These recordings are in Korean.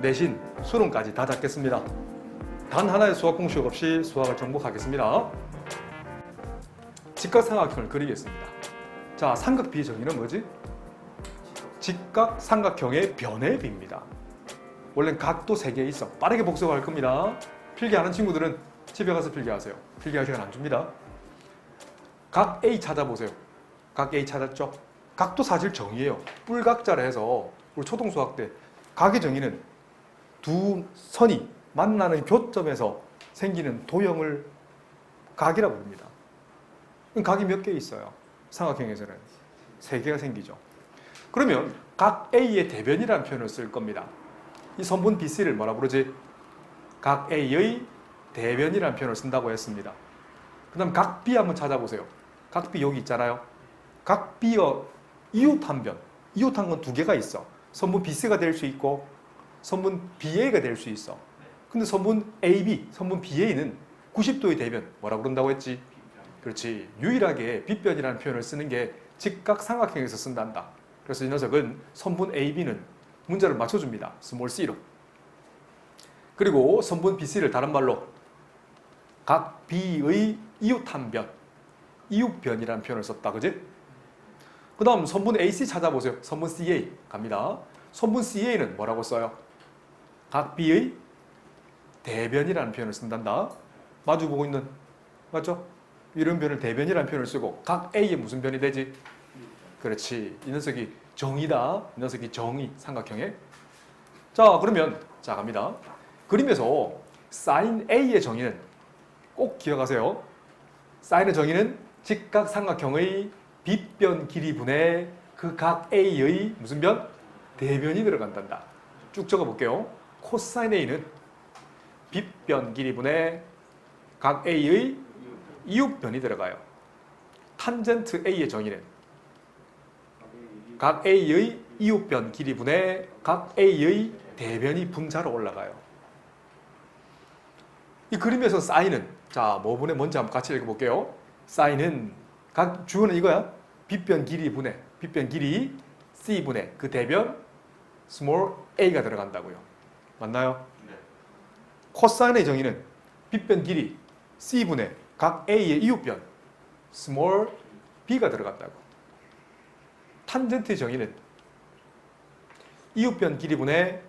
내신, 수능까지 다 잡겠습니다. 단 하나의 수학 공식 없이 수학을 정복하겠습니다. 직각삼각형을 그리겠습니다. 자, 삼각 비의 정의는 뭐지? 직각 삼각형의 변의 비입니다. 원래는 각도 3개 있어. 빠르게 복습할 겁니다. 필기하는 친구들은 집에 가서 필기하세요. 필기할 시간 안 줍니다. 각 A 찾아보세요. 각 A 찾았죠? 각도 사실 정의예요. 뿔각자라 해서 우리 초등수학 때 각의 정의는 두 선이 만나는 교점에서 생기는 도형을 각이라고 부릅니다. 각이 몇 개 있어요? 삼각형에서는 세 개가 생기죠. 그러면 각 A의 대변이라는 표현을 쓸 겁니다. 이 선분 BC를 뭐라 부르지? 각 A의 대변이라는 표현을 쓴다고 했습니다. 그 다음 각 B 한번 찾아보세요. 각 B 여기 있잖아요. 각 B의 이웃 한 변. 이웃 한 건 두 개가 있어. 선분 BC가 될 수 있고 선분 BA가 될 수 있어. 근데 선분 AB, 선분 BA는 90도의 대변 뭐라고 그런다고 했지? 그렇지. 유일하게 빗변이라는 표현을 쓰는 게 직각 삼각형에서 쓴단다. 그래서 이 녀석은 선분 AB는 문제를 맞춰줍니다. 스몰 c로. 그리고 선분 BC를 다른 말로 각 B의 이웃한 변, 이웃변이라는 표현을 썼다. 그지? 그 다음 선분 AC 찾아보세요. 선분 CA 갑니다. 선분 CA는 뭐라고 써요? 각 B의 대변이라는 표현을 쓴단다. 마주 보고 있는 맞죠? 이런 변을 대변이라는 표현을 쓰고 각 A의 무슨 변이 되지? 그렇지. 이 녀석이 정의다. 이 녀석이 정의 삼각형에. 자 그러면 자 갑니다. 그림에서 사인 A의 정의는 꼭 기억하세요. 사인의 정의는 직각 삼각형의 빗변 길이 분의 그 각 A의 무슨 변? 대변이 들어간단다. 쭉 적어볼게요. 코사인 A는 빗변 길이분의 각 A의 이웃변이 들어가요. 탄젠트 A의 정의는 각 A의 이웃변 길이분의 각 A의 대변이 분자로 올라가요. 이 그림에서 사인은 자, 뭐분에 뭔지 한번 같이 읽어볼게요. 사인은 각 주어는 이거야. 빗변 길이 분의 빗변 길이 c 분의 그 대변 small a가 들어간다고요. 맞나요? 코사인의 정의는 빗변 길이 c 분의 각 a의 이웃변 small b가 들어간다고. 탄젠트의 정의는 이웃변 길이분의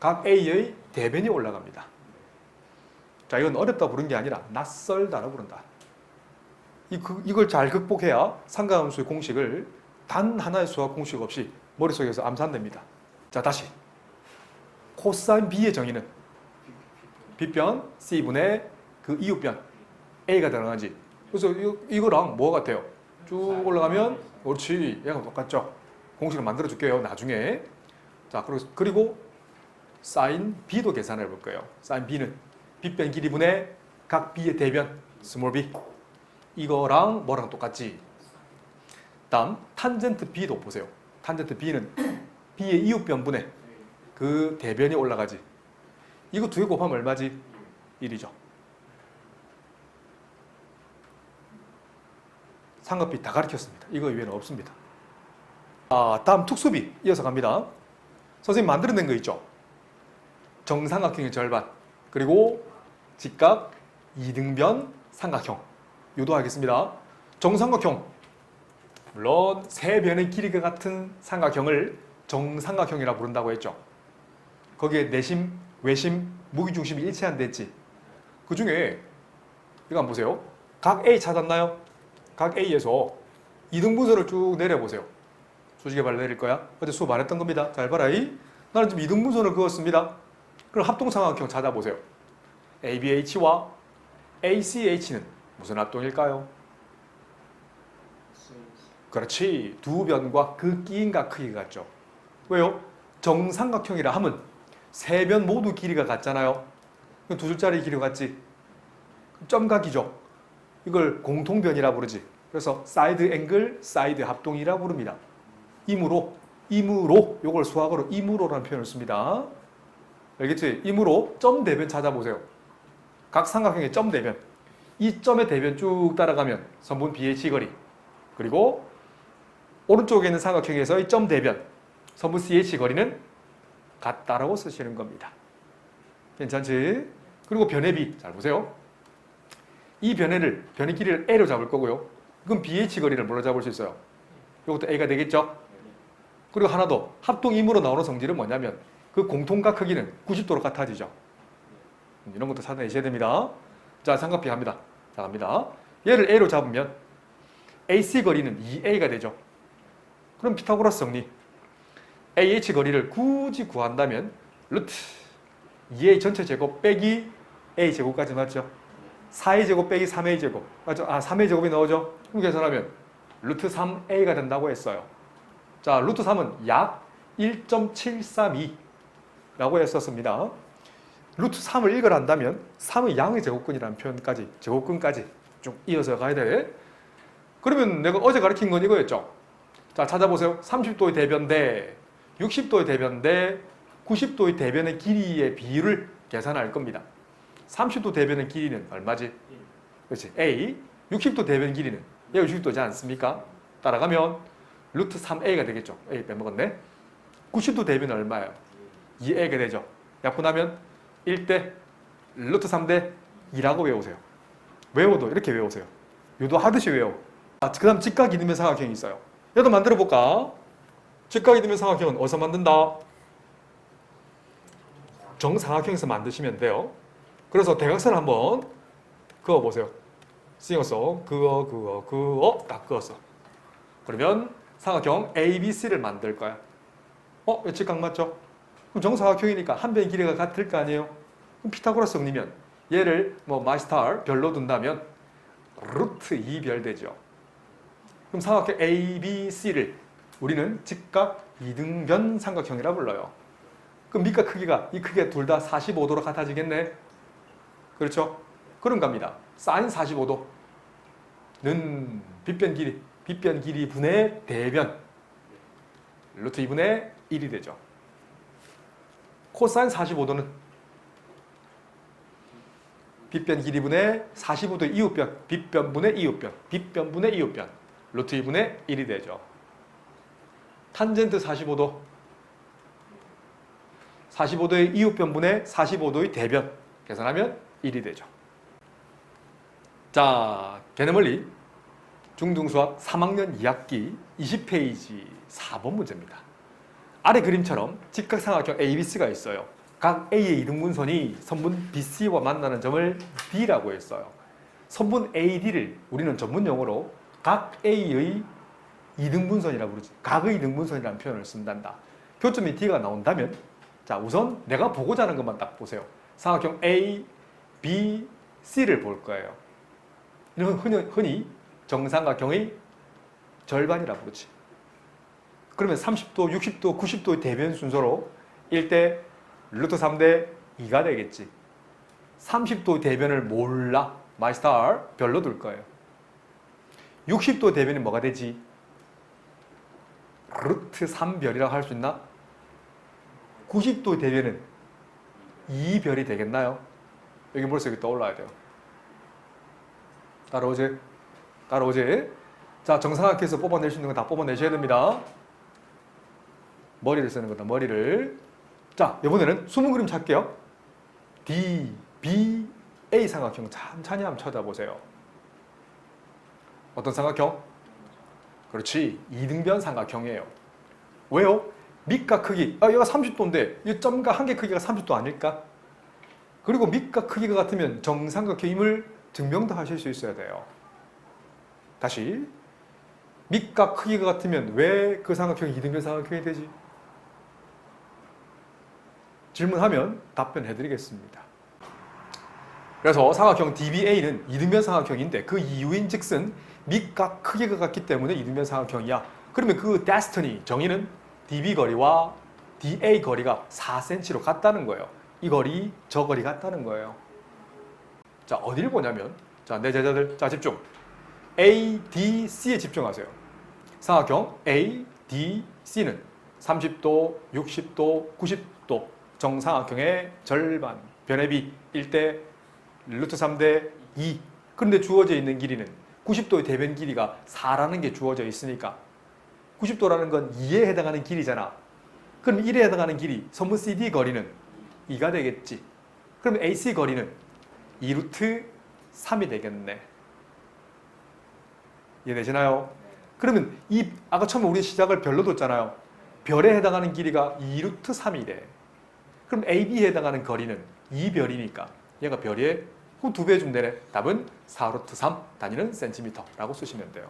각 a의 대변이 올라갑니다. 자, 이건 어렵다 부른 게 아니라 낯설다라고 부른다. 이, 그, 이걸 잘 극복해야 상가함수의 공식을 단 하나의 수학 공식 없이 머릿속에서 암산됩니다. 자, 다시. 코사인 B의 정의는 B변 C분의 그 이웃변 A가 들어가지. 그래서 이, 이거랑 뭐 같아요? 쭉 올라가면 그렇지. 얘가 똑같죠? 공식을 만들어 줄게요. 나중에. 자, 그리고, 사인 B도 계산해 볼 거예요. 사인 B는 빗변 길이분의 각 B의 대변 스몰 b 이거랑 뭐랑 똑같지? 다음 탄젠트 B도 보세요. 탄젠트 B는 B의 이웃변분의 그 대변이 올라가지. 이거 두 개 곱하면 얼마지? 1이죠. 상급비 다 가르쳤습니다. 이거 외에는 없습니다. 아, 다음 특수비 이어서 갑니다. 선생님 만들어낸 거 있죠? 정삼각형의 절반 그리고 직각 이등변 삼각형 유도하겠습니다. 정삼각형 물론 세 변의 길이가 같은 삼각형을 정삼각형이라 부른다고 했죠. 거기에 내심, 외심, 무기 중심이 일치한다 했지. 그 중에 이거 한번 보세요. 각 A 찾았나요? 각 A에서 이등 분선을 쭉 내려보세요. 수직의 발을 내릴 거야. 어제 수업 안 했던 겁니다. 잘 봐라. 이. 나는 지금 이등 분선을 그었습니다. 그럼 합동삼각형 찾아보세요. ABH와 ACH는 무슨 합동일까요? 그렇지. 두 변과 그 끼인과 크기가 같죠. 왜요? 정삼각형이라 하면 세 변 모두 길이가 같잖아요. 두 줄짜리 길이가 같지. 점각이죠. 이걸 공통변이라 부르지. 그래서 사이드 앵글, 사이드 합동이라 부릅니다. 이므로, 이므로, 요걸 수학으로 이므로라는 표현을 씁니다. 알겠지? 이므로 점 대변 찾아보세요. 각 삼각형의 점 대변. 이 점의 대변 쭉 따라가면 선분 BH 거리. 그리고 오른쪽에 있는 삼각형에서 이 점 대변. 선분 CH 거리는 같다라고 쓰시는 겁니다. 괜찮지? 그리고 b 잘 보세요. 이 변해를 변의 길이를 a로 잡을 거고요. 그럼 bh 거리를 뭘로 잡을 수 있어요? 이것도 a가 되겠죠? 그리고 하나 더 합동 임으로 나오는 성질은 뭐냐면 그 공통각 크기는 90도로 같아지죠. 이런 것도 찾아내셔야 됩니다. 자, 삼각비 합니다. 자, 갑니다. 얘를 a로 잡으면 AC 거리는 2a가 되죠. 그럼 피타고라스 정리. AH 거리를 굳이 구한다면 루트 2a 전체 제곱 빼기 a 제곱까지 맞죠? 4a 제곱 빼기 3a 제곱 맞죠? 아 3a 제곱이 나오죠? 그럼 계산하면 루트 3a가 된다고 했어요. 자 루트 3은 약 1.732라고 했었습니다. 루트 3을 읽어낸다면 3의 양의 제곱근이라는 표현까지 제곱근까지 쭉 이어서 가야 돼. 그러면 내가 어제 가르친 건 이거였죠. 자 찾아보세요. 30도의 대변 대 60도의 대변 대 90도의 대변의 길이의 비율을 계산할 겁니다. 30도 대변의 길이는 얼마지? 그렇지. A. 60도 대변 길이는 얘가 60도지 않습니까? 따라가면 루트 3a가 되겠죠. a 빼먹었네. 90도 대변은 얼마예요? 2a가 되죠. 약분하면 1대 루트 3대 2라고 외우세요. 외워도 이렇게 외우세요. 유도하듯이 외워. 아, 그 다음 직각 이등변 삼각형이 있어요. 얘도 만들어 볼까? 직각 이등변 삼각형은 어디서 만든다? 정삼각형에서 만드시면 돼요. 그래서 대각선을 한번 그어 보세요. 싱어서 그어 그어 그어 딱 그었어. 그러면 삼각형 ABC를 만들 거야. 어? 왜 직각 맞죠? 그럼 정사각형이니까 한 변의 길이가 같을 거 아니에요? 그럼 피타고라스 정리면 얘를 뭐 마이스타र 별로 둔다면 루트 2별 되죠. 그럼 삼각형 ABC를 우리는 직각 이등변 삼각형이라 불러요. 그럼 밑과 크기가 이 크기가 둘 다 45도로 같아지겠네. 그렇죠? 그런 겁니다. 사인 45도는 빗변 길이, 빗변 길이 분의 대변 루트 2분의 1이 되죠. 코사인 45도는 빗변 길이 분의 45도 이웃변, 빗변분의 이웃변, 빗변분의 이웃변, 루트 2분의 1이 되죠. 탄젠트 45도, 45도의 이웃변분의 45도의 대변 계산하면 1이 되죠. 자, 개념원리 중등수학 3학년 2학기 20페이지 4번 문제입니다. 아래 그림처럼 직각삼각형 ABC가 있어요. 각 A의 이등분선이 선분 BC와 만나는 점을 D라고 했어요. 선분 AD를 우리는 전문 용어로 각 A의 이등분선이라고 부르지. 각의 이등분선이라는 표현을 쓴단다. 교점이 D가 나온다면 자 우선 내가 보고자 하는 것만 딱 보세요. 삼각형 A, B, C를 볼 거예요. 이런 흔히, 흔히 정삼각형의 절반이라 부르지. 그러면 30도, 60도, 90도의 대변 순서로 1대 루트 3대 2가 되겠지. 30도 대변을 몰라. 마이스타 별로 둘 거예요. 60도 대변이 뭐가 되지? 루트 3별이라고 할 수 있나? 90도 대변은 2별이 되겠나요? 여기 머릿속에 떠올라야 돼요. 따라오지? 따라오지? 자, 정사각형에서 뽑아낼 수 있는 거다 뽑아내셔야 됩니다. 머리를 쓰는 거다, 머리를. 자, 이번에는 숨은 그림 찾게요. D, B, A 삼각형 천천히 한번 찾아보세요. 어떤 삼각형? 그렇지, 이등변 삼각형이에요. 왜요? 밑과 크기, 아, 얘가 30도인데 이 점과 한 개 크기가 30도 아닐까? 그리고 밑과 크기가 같으면 정삼각형임을 증명도 하실 수 있어야 돼요. 다시 밑과 크기가 같으면 왜 그 삼각형이 이등변 삼각형이 되지? 질문하면 답변해 드리겠습니다. 그래서 삼각형 DBA는 이등변 삼각형인데 그 이유인 즉슨 밑과 크기가 같기 때문에 이등변 삼각형이야. 그러면 그 destiny 정의는 DB 거리와 DA 거리가 4cm로 같다는 거예요. 이 거리, 저 거리 같다는 거예요. 자, 어디를 보냐면 자, 내 제자들 자, 집중. A, D, C에 집중하세요. 삼각형 A, D, C는 30도, 60도, 90도 정삼각형의 절반 변해비 1대 루트 3대 2 그런데 주어져 있는 길이는 90도의 대변 길이가 4라는 게 주어져 있으니까 90도라는 건 2에 해당하는 길이잖아 그럼 1에 해당하는 길이 선분 CD 거리는 2가 되겠지. 그럼 AC 거리는 2루트 3이 되겠네. 이해되시나요? 그러면 이 아까 처음에 우리 시작을 별로 뒀잖아요. 별에 해당하는 길이가 2루트 3이래. 그럼 AB에 해당하는 거리는 2별이니까 얘가 별의 두배좀 되네. 답은 4루트 3 다니는 센티미터라고 쓰시면 돼요.